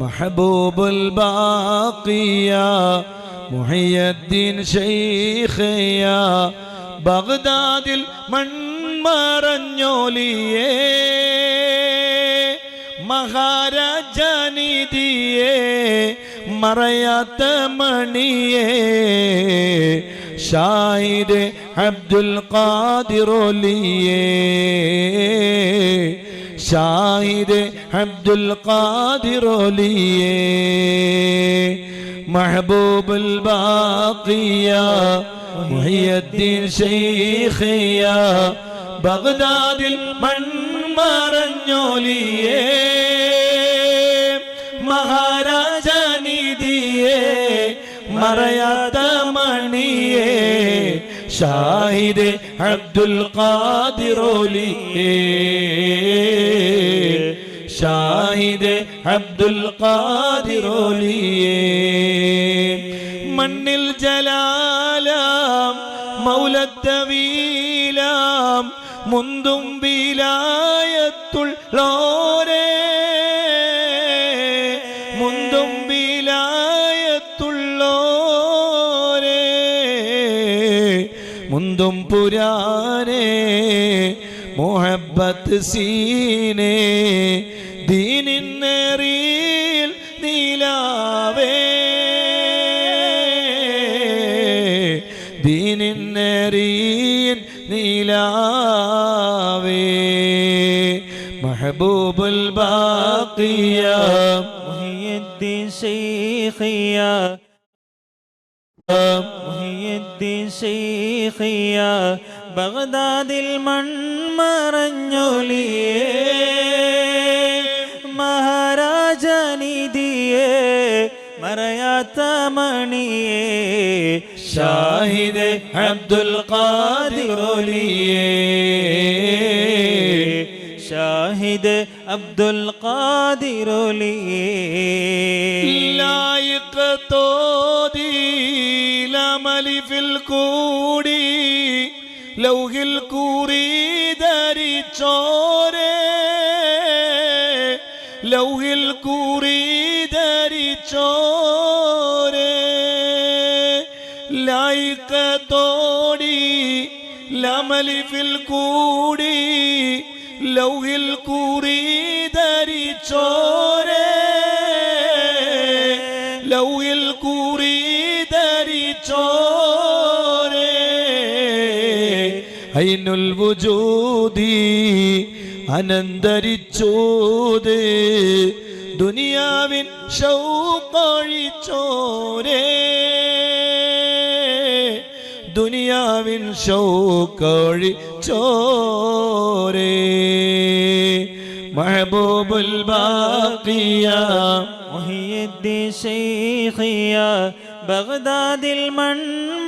മഹബൂബുൽ ബാക്കിയ മുഹയ്യദ്ദീൻ ശൈഖയ ബഗ്ദാദിൽ മൺമറഞ്ഞോലിയേ മഹാരാജനിധിയേ മറയാത്ത മണിയേ ഷായിദ് അബ്ദുൽ ഖാദിറോലിയേ ഷാഹിദ് അബ്ദുൽ ഖാദിറോലിയേ മഹബൂബുൽ ബാഖിയ മുഹിയദ്ദീൻ ശൈഖിയ ബഗ്ദാദിൽ മൺമറഞ്ഞോലിയേ മഹാരാജനിധിയേ മറയാത്ത മണിയേ ഷാഹിദ് അബ്ദുൽ ഖാദിറോലിയേ അബ്ദുൽ ഖാദിറോലിയേ. മണ്ണിൽ ജലാലാം മൗലത്തവീലാം മുന്തും വിലായത്തുള്ളോരേ മുന്തും വിലായത്തുള്ളോരേ മുന്തും പുരാനേ മുഹബത്ത് സീനേ. ദീനിന്നറിയിൽ നീലാവേ. ദീനിന്നറിയിൽ നീലാവേ. മഹബൂബുൽ ബാക്കിയ മുഹിയുദ്ദീൻ ശൈഖിയ. മുഹിയുദ്ദീൻ ശൈഖിയ. ബഗ്ദാദിൽ മൺമറഞ്ഞൊലിയേ. മഹാരാജനിധിയേ മറയാത്ത മണിയേ ഷാഹിദ് അബ്ദുൽ ഖാദിറോലിയേ ഷാഹിദ് അബ്ദുൽ ഖാദിറൊലിയേ ലായിക്കത്തോതിലമലി ഫിൽ കൂടി ലൗഹിൽ കൂറി ധരിച്ചോരേ ലായിക്കത്തോടി ലമലി ഫിൽ കൂടി ലൗഹിൽ കൂറി ധരിച്ചോരേ. ലൗഹിൽ കൂറി ധരിച്ചോരേ. ഐനുൽ വുജൂദി അനന്തരിച്ചോത് ദുനിയാവിൻ ഷൗക്കഴിച്ചോരേ. ദുനിയാവിൻ ഷൗക്കഴി ചോരേ. മഹബൂബുൽ ബാക്കിയ മുഹിയുദ്ദീൻ ശൈഖിയ ബഗ്ദാദിൽ മൺമറഞ്ഞൊലിയേ.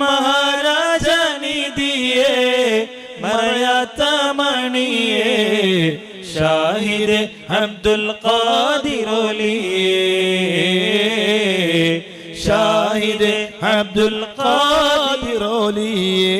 മഹാരാജനിധിയേ മറയാത്ത മണിയേ ഷാഹിദ് അബ്ദുൽ ഖാദിറോലിയേ ഷാഹിദ് അബ്ദുൽ ഖാദിറോലിയേ